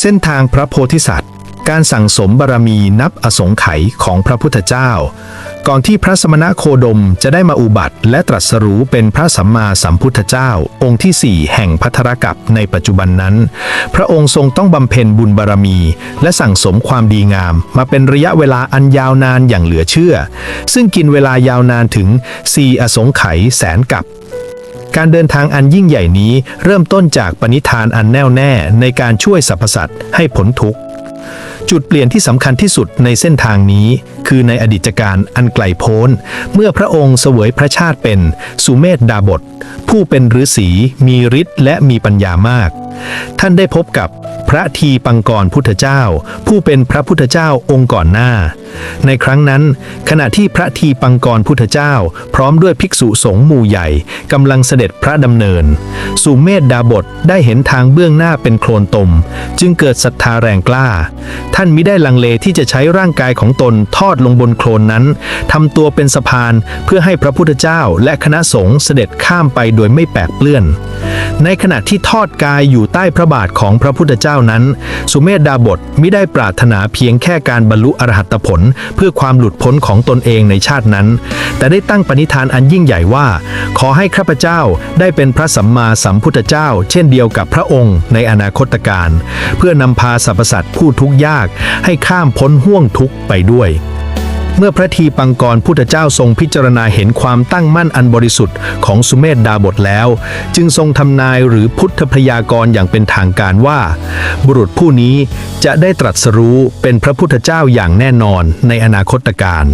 เส้นทางพระโพธิสัตว์ การสั่งสมบารมีนับอสงไขยของพระพุทธเจ้า ก่อนที่พระสมณะโคดมจะได้มาอุบัติ และตรัสรู้เป็นพระสัมมาสัมพุทธเจ้า องค์ที่สี่แห่งพัทรกับในปัจจุบันนั้น พระองค์ทรงต้องบำเพ็ญบุญบารมี และสั่งสมความดีงาม มาเป็นระยะเวลาอันยาวนานอย่างเหลือเชื่อ ซึ่งกินเวลายาวนานถึงสี่อสงไขยแสนกับ การเดินทางอันยิ่งใหญ่นี้เริ่มต้นจากปณิธานอันแน่วแน่ในการช่วยสรรพสัตว์ให้พ้นทุกข์ จุดเปลี่ยนที่สำคัญที่สุดในเส้นทางนี้ คือในอดีตการอันไกลโพ้น เมื่อพระองค์เสวยพระชาติเป็นสุเมธดาบท ผู้เป็นฤาษีมีฤทธิ์และมีปัญญามาก ท่านได้พบกับ พระทีปังกรพุทธเจ้า ผู้เป็นพระพุทธเจ้าองค์ก่อนหน้า ในครั้งนั้น ขณะที่พระทีปังกรพุทธเจ้า พร้อมด้วยภิกษุสงฆ์หมู่ใหญ่กำลังเสด็จพระดำเนิน สุเมธดาบทได้เห็นทางเบื้องหน้าเป็นโคลนตม จึงเกิดศรัทธาแรงกล้า ท่านมิได้ลังเลที่จะใช้ร่างกายของตนทอดลงบนโคลนนั้นทำตัวเป็นสะพานเพื่อให้พระพุทธเจ้าและคณะสงฆ์เสด็จข้ามไปโดยไม่แปลกเปื้อน ในขณะที่ทอดกายอยู่ใต้พระบาทของพระพุทธเจ้านั้น สุเมธดาบทมิได้ปรารถนาเพียงแค่การบรรลุอรหัตผล เพื่อความหลุดพ้นของตนเองในชาตินั้น แต่ได้ตั้งปณิธานอันยิ่งใหญ่ว่า ขอให้ข้าพเจ้าได้เป็นพระสัมมาสัมพุทธเจ้า เช่นเดียวกับพระองค์ในอนาคตการ เพื่อนำพาสรรพสัตว์ผู้ทุกข์ยากให้ข้ามพ้นห่วงทุกข์ไปด้วย เมื่อพระทีปังกรพุทธเจ้าทรงพิจารณาเห็นความตั้งมั่นอันบริสุทธิ์ของสุเมธดาบทแล้ว จึงทรงทำนายหรือพุทธพยากรณ์อย่างเป็นทางการว่า บุรุษผู้นี้จะได้ตรัสรู้เป็นพระพุทธเจ้าอย่างแน่นอนในอนาคตการ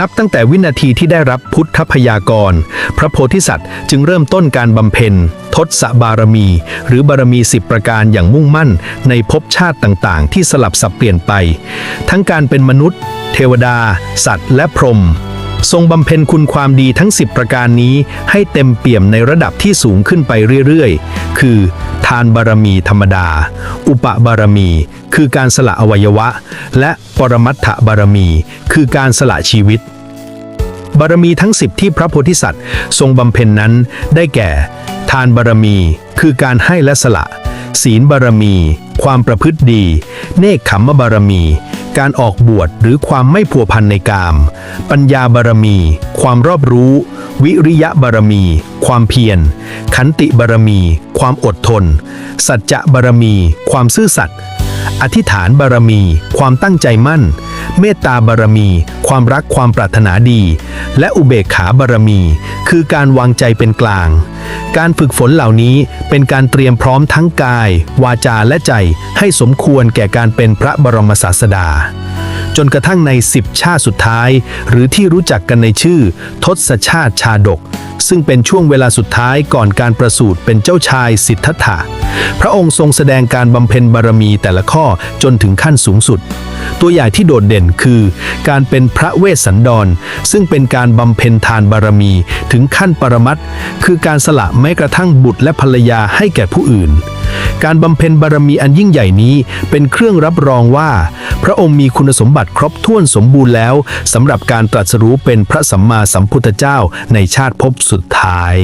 นับตั้งแต่วินาทีที่ได้รับพุทธพยากรณ์พระโพธิสัตว์จึงเริ่มต้นการบำเพ็ญ ทศบารมี หรือบารมีสิบประการอย่างมุ่งมั่นในภพชาติต่างๆ ที่สลับสับเปลี่ยนไป ทั้งการเป็นมนุษย์ ทวดา สัตว์ และพรหมทรงบำเพ็ญคุณความดีทั้ง 10 ประการนี้ ให้เต็มเปี่ยมในระดับที่สูงขึ้นไปเรื่อยๆ คือ ทานบารมีธรรมดา อุปบารมี คือการสละอวัยวะ และปรมัตถบารมี คือการสละชีวิต บารมีทั้ง 10 ที่พระโพธิสัตว์ ทรงบำเพ็ญนั้น ได้แก่ ทานบารมี คือการให้และสละ ศีลบารมี ความประพฤติดี เนคขมมบารมี การออกบวชหรือความไม่ผัวพันในกาม ปัญญาบารมี ความรอบรู้ วิริยะบารมี ความเพียร ขันติบารมี ความอดทน สัจจะบารมี ความซื่อสัตย์ อธิษฐานบารมี ความตั้งใจมั่น เมตตาบารมี ความรักความปรารถนาดี และอุเบกขาบารมี คือการวางใจเป็นกลาง การฝึกฝนเหล่านี้เป็นการเตรียมพร้อมทั้งกาย วาจาและใจให้สมควรแก่การเป็นพระบรมศาสดา จนกระทั่งใน10ชาติสุดท้าย หรือที่รู้จักกันในชื่อ ทศชาติชาดก ซึ่งเป็นช่วงเวลาสุดท้ายก่อนการประสูติเป็นเจ้าชายสิทธัตถะ พระองค์ทรงแสดงการบำเพ็ญบารมีแต่ละข้อจนถึงขั้นสูงสุด ตัวอย่างที่โดดเด่นคือ การเป็นพระเวสสันดร ซึ่งเป็นการบำเพ็ญทานบารมีถึงขั้นปรมัตถ์คือการสละแม้กระทั่งบุตรและภรรยาให้แก่ผู้อื่น การบำเพ็ญบารมีอันยิ่งใหญ่นี้ เป็นเครื่องรับรองว่า พระองค์มีคุณสมบัติครบถ้วนสมบูรณ์แล้วสำหรับการตรัสรู้เป็นพระสัมมาสัมพุทธเจ้าในชาติภพสุดท้าย